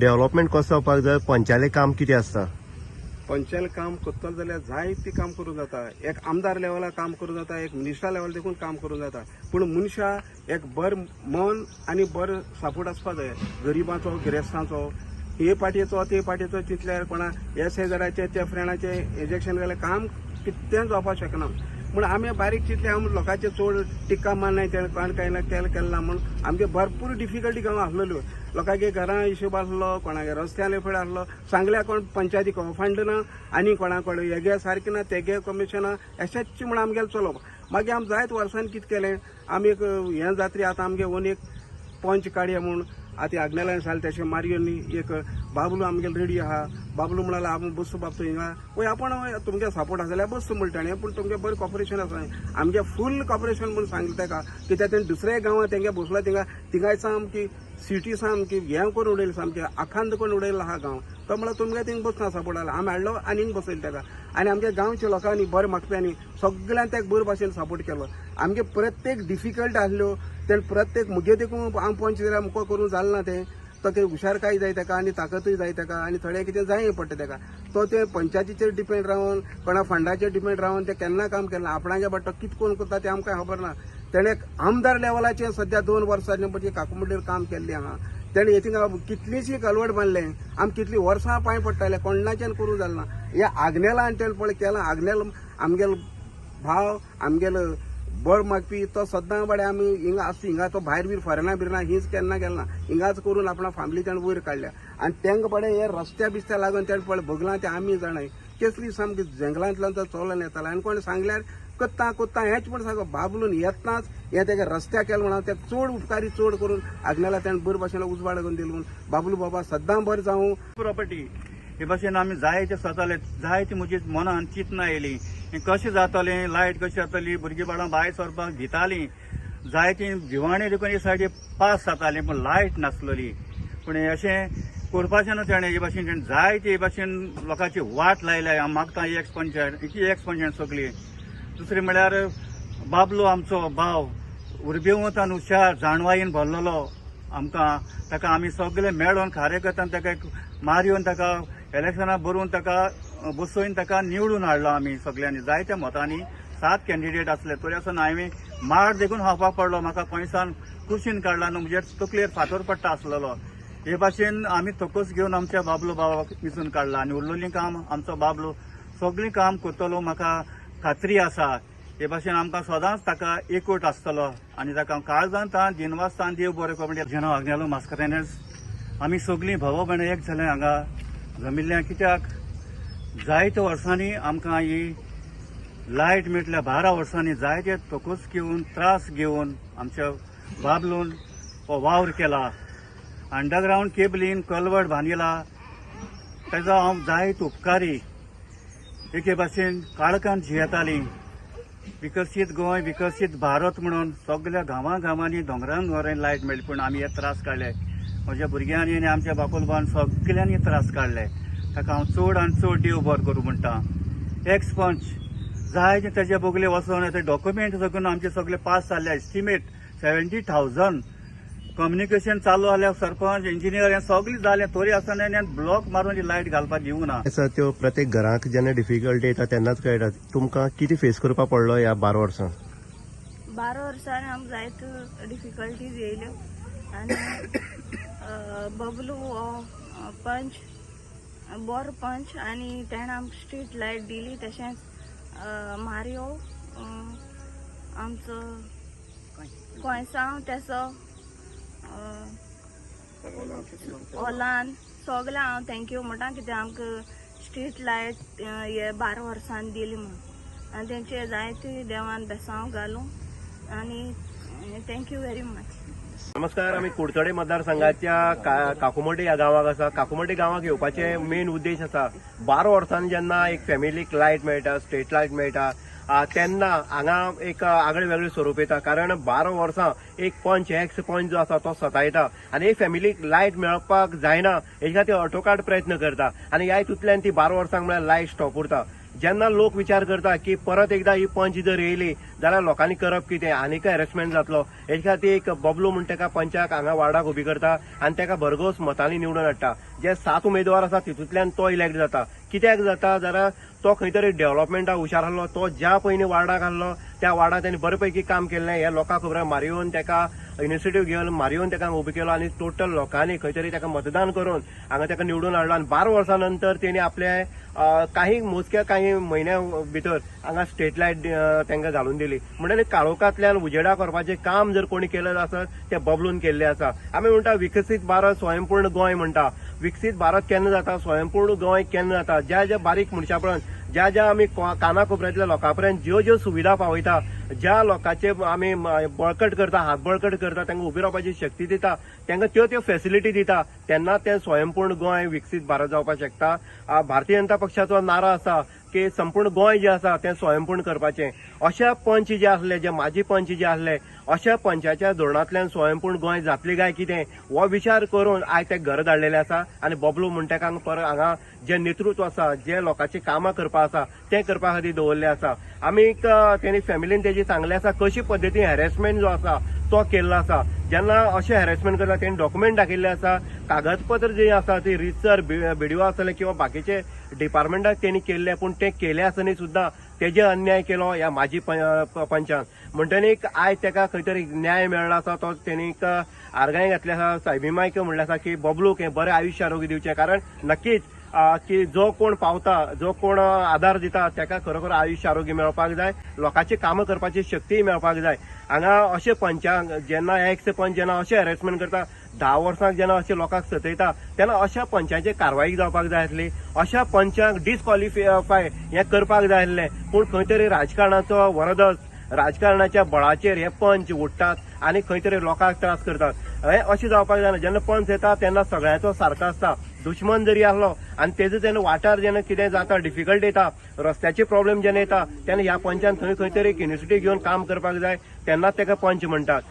Development कसो जावपाक जाय पंचायले काम कितें आसता पंचायत काम करतलो जाल्यार जायती काम करूं जाता. एक आमदार लेवला काम करूं जाता एक मिनिस्टर लेवल देखून काम करूं जाता. पूण मनशा एक बर मन आनी बर सापोर्ट आसपा जाय गरिबांचो गिरेस्तांचो हे पाटयेचो ते पाटयेचो चिंतल्यार कोणा हे शेजाऱ्याचे त्या फ्रेंडाचे इंजेक्शन गेल्यार काम कितें जावपाक शकना म्हण आमी बारीक चिंतले आमी लोकांचे चड टिक्का मारनाय तेणें कोण काय ना केलें केलें म्हण आमगे भरपूर डिफिकल्टी गांव आसलेल्यो लोकांगे घरां हिशोब आसलो कोणागे रस्त्याले फळ आसलो सांगल्या कोण पंचायती फंड ना आनी कोणाकडेन हेगे सारकें ना तेगे कमिशन ना अशेंच म्हूण आमगेलें चलोवप मागीर आमी जायत वर्सांनी कितें केलें आमी एक हें जात्री आतां आमगे ओन एक पंच काडया म्हूण आतां आग्नेलायन सांगलें तशें मारयो एक बाबलू आमगेल रेडी आहा. बाबलू म्हणाला आपूण बसू बाबतो हिंगा वय आपण तुमगे सपोर्ट आसा जाल्यार बसू म्हणटा पूण तुमगे बरें कॉपरेशन आसा आमगे फूल कॉपरेशन म्हूण सांगलें ताका कित्याक तेणें दुसऱ्या गांवांत तेंगे बसला थिंगा तिंगाय सामकी सिटी सामकी हें करून उडयलें सामकें आखांत करून उडयलो आहा गांव. तो म्हणल्यार तुमगे थिंग बसना सपोर्ट आला. आमी हाडलो आनीक बसयलो ताका आनी आमच्या गांवच्या लोकांनी बरें मागप्यांनी सगळ्यांनी ताका बरे भाशेन सपोर्ट केलो. आमगे प्रत्येक डिफिकल्ट आसल्यो तेणें प्रत्येक मुगे देखून हांव पंच जाल्यार मुको करूं जालें ना तें. तो ते हुशारकाय जाय ताका आनी ताकतूय जाय ताका आनी थोडें कितें जाय पडटा ताका तो ते पंचायतीचेर डिपेंड रावन कोणा फंडाचेर डिपेंड रावन ते केन्ना काम केलें आपणाचे बट तो कितें कोण करता तें आमकां खबर ना? तेणें आमदार लेवलाचेर सध्या दोन वर्सांनी म्हणजे काकुमुड्डेर काम केल्लें आहा तेणें हे कितलीशी कलवट बांदलें आमी कितलीं वर्सां पांय पडटाले कोणाच्यान करूं जालें ना? ह्या आग्नेलान तेणें पळय केलां. आग्नेल आमगेलो भाव आमगेलो बळ मागपी तो सद्दां बडे आमी हिंगा आसता हिंगा तो भायर बीर फॉरेना बिरना हीच केन्ना गेलना हिंगाच करून आपणा फॅमिली ताणें वयर काडल्या आनी तेंका बडे हे रस्त्या बिस्त्या लागून ते पळय भोगलां ते आमी जाणाय केसली सामकी जंगलांतल्यान तो चलोन येतालो आनी कोणें सांगल्यार कोत्ता कोत्ता हेच म्हण सांगो बाबलून येतनाच हे तेगे रस्त्या केलें म्हणून ते चड उपकारी चड करून आग्नेला तेणें बरे भाशेन उजवाड करून दिलो म्हणून. बाबलू बाबा सद्दां बरें जावं प्रॉपर्टी हे भाशेन आमी जायते स्वताले. जायती म्हजी मनान चिंतना येयली कशें जातलें? लायट कशी जातली? भुरगीं बाळां भायर सरपाक भितालीं जायतीं जिवाणी देखून हे सायडी पास जातालीं पूण लायट नासलेली. पूण अशें करपाचें न्हू तेणें हे भाशेन तेणें जायते हे भाशेन लोकांची वाट लायल्या. हांव मागता एक्स पंचायत ही एक्स पंचायत सगली दुसरें म्हळ्यार बाबलो आमचो भाव उर्बेवतान हुशार जाणवायेन भरलेलो. आमकां ताका आमी सगळे मेळोन कार्यकर्त्यान ताका मारयोन ताका इलेक्शनां बरोवन ताका बसोवन ताका निवडून हाडलो आमी सगळ्यांनी जायत्या मतांनी. सात कॅन्डिडेट आसले तरी आसून हांवें माड देखून खावपाक पडलो. म्हाका खंयसान कुशीन काडला न्हू म्हणजे तकलेर फातर पडटा आसलेलो हे भाशेन आमी तोकूच घेवन आमच्या बाबलो बाबाक विचून काडला आनी उरलेलीं काम आमचो बाबलो सगळीं काम करतलो म्हाका खात्री आसा. हे भाशेन आमकां सदांच ताका एकवट आसतलो आनी ताका काळजांत दिनवासतान देव बरें करूं म्हणजे जेनो आग्नेलो मास्करेनस आमी सगळीं भाव भयण एक जालें हांगा. जमिल्ल्या कित्याक जायत्या वर्सांनी आमकां ही लायट मेळटल्या बारा वर्सांनी जायते तोकूच घेवन त्रास घेवन आमच्या बाबलून हो वावर केला. अंडरग्रावंड केबलीन कलवट बांदिला. तेजो हांव जायत उपकारी एके भाशेन काळकांत जियेतालीं. विकसीत गोंय विकसीत भारत म्हणून सगळ्या गांवां गांवांनी दोंगरान दोंगरांनी लायट मेळ्ळी पूण आमी हे त्रास काडले. म्हज्या भुरग्यांनी आनी आमच्या बापोलबान सगळ्यांनी त्रास काडले ताका हांव चड आनी चड देव बरो करूं म्हणटा. एक्स पंच जायते तेजे बोगले वचोन ते डॉक्युमेंट सगळें आमचे सगळे पास जाल्ले एस्टिमेट सेव्हन्टी थावजंड कम्युनिकेशन चालू जाल्यार सरपंच इंजिनियर हें सगळें जालें तरी आसतना हें ब्लॉक मारून लायट घालपाक दिवंक ना. आसा त्यो प्रत्येक घराक जेन्ना डिफिकल्टी येता तेन्नाच कळटा. तुमकां कितें फेस करपाक पडलो ह्या बारा वर्सां बारा वर्सांनी आमकां जायत्यो डिफिकल्टीज येयल्यो. आनी बबलू हो पंच बोर पंच आनी तेणें आमकां स्ट्रीट लायट दिली तशेंच मारियो आमचो गोंयसांव तेसो हॉलान ओलान सगळें हांव थँक्यू म्हणटा कित्याक आमकां स्ट्रीट लायट हे बारा वर्सांनी दिली म्हणून. आनी तेंचे जायते देवान बेसांव घालूं आनी थँक्यू व्हेरी मच नमस्कार आम्ही कुडचडे मतदारसंघाच्या का- काकुमोडे ह्या गावाक आसा काकुमोडे गावाक येवपाचे मेन उद्देश आसा बारा वर्सांनी जेन्ना एक फॅमिलीक लायट मेळटा स्ट्रीट लायट मेळटा तेन्ना हांगा एक आगळे वेगळे स्वरूप येता कारण बारा वर्सां एक पंच एक्स पंच जो आसा तो सतायता. आनी एक फॅमिलीक लायट मेळपाक जायना हेच्या खातीर अटोकाट प्रयत्न करता. आनी ह्या हितूंतल्यान ती बारा वर्सांक म्हळ्यार लायट स्टॉप उरता. जेन्ना लोक विचार करता की परत एकदा ही पंच जर येयली जाल्यार लोकांनी करप कितें आनीक हॅरेसमेंट जातलो? हेचे खातीर एक बबलू म्हण तेका पंचाक हांगा वार्डाक उबी करता आनी तेका भरघोस मतांनी निवडून हाडटा. जे सात उमेदवार आसा तितूंतल्यान तो इलेक्ट जाता. कित्याक जाता? जाल्यार तो खंय तरी डेव्हलपमेंटाक हुशार आसलो तो ज्या पयलीं वार्डाक आसलो त्या वार्डाक ताणें बरे पैकी काम केल्लें हे लोकांक खबर आहा. मारयोन ताका इनिशिएटीव घेवन मारयोन ताका उबो केलो आनी टोटल लोकांनी खंय तरी ताका मतदान करून हांगा ताका निवडून हाडलो आनी बारा वर्सां नंतर तेणी आपले काही मोजक्या काही म्हयन्या भितर हांगा स्ट्रीट लायट तांकां घालून दिली. म्हणटकीर काळोखांतल्यान उजेडा करपाचें काम जर कोणी केलें आसत तें बबलून केल्लें आसा आमी म्हणटा विकसीत भारत स्वयंपूर्ण गोंय म्हणटा विकसीत भारत केन्ना जाता स्वयंपूर्ण गोंय केन्ना जाता. ज्या ज्या बारीक मनशा पर्यंत ज्या ज्या आमी काना कोपऱ्यांतल्या लोकां पर्यंत ज्यो ज्यो सुविधा पावयता ज्या लोकांचे आमी बळकट करता हात बळकट करता तांकां उबी रावपाची शक्ती दिता तांकां त्यो त्यो फेसिलिटी दिता तेन्ना तें स्वयंपूर्ण गोंय विकसीत भारत जावपाक शकता. भारतीय जनता पक्षाचो नारो आसा की संपूर्ण गोंय जें आसा तें स्वयंपूर्ण करपाचें. अशा पंच जे आसले जे माजी पंच जे आसले अशा पंचाच्या धोरणांतल्यान स्वयंपूर्ण गोंय जातली काय कितें हो विचार करून आयज ते घर धाडलेले आसा आनी बबलू म्हणटकांक पर हांगा जे नेतृत्व आसा जे लोकांची कामां करपा आसा तें करपा खातीर दवरलें आसा. आमी तेणी फॅमिलीन तेजी सांगलें आसा कशी पद्दतीन हॅरेसमेंट जो आसा तो केल्लो आसा. जेन्ना अशें हॅरेसमेंट करता तेणी डॉक्युमेंट दाखयल्ले आसा कागदपत्र जी आसा ती रिचर बिडिओ आसले किंवा बाकीचे डिपार्टमेंटाक तेणी केल्ले पूण ते केले आसतनी सुद्दां तेजे अन्याय केलो हो, ह्या माजी प- पंचान म्हणटनीक आयज तेका खंय तरी न्याय मेळ्ळो आसा तो तेणी आर्गाय घातले आसा सायबीमायक म्हणले आसा की बबलूक हें बरें आयुश्य आरोग्य दिवचें कारण नक्कीच की जो कोण पावता जो कोण आदार दिता ताका खरोखर आयुश्य आरोग्य मेळपाक जाय लोकांची कामां करपाची शक्ती मेळपाक जाय. हांगा अशे पंचांक जेन्ना एक्स पंच जेन्ना अशें हॅरेसमेंट करता धा वर्सांक जेन्ना अशे लोकांक सतयता तेन्ना अशा पंचांचेर कारवाई जावपाक जाय आसली. अशा पंचांक डिस्क्वॉलिफाय हें करपाक जाय आसलें. पूण खंय तरी राजकारणाचो वरदस राजकारणाच्या बळाचेर हे पंच उडटात आनी खंय तरी लोकांक त्रास करतात. हें अशें जावपाक जायना. जेन्ना पंच येता तेन्ना सगळ्यांचो सारको आसता दुश्मन जरी आसलो आनी तेजो जेन्ना वाठार जेन्ना कितें जाता डिफिकल्ट येता रस्त्याचे प्रॉब्लेम जेन्ना येता तेन्ना ह्या पंचान थंय खंय तरी एक युनिवर्सिटी घेवन काम करपाक जाय तेन्नाच ताका पंच म्हणटात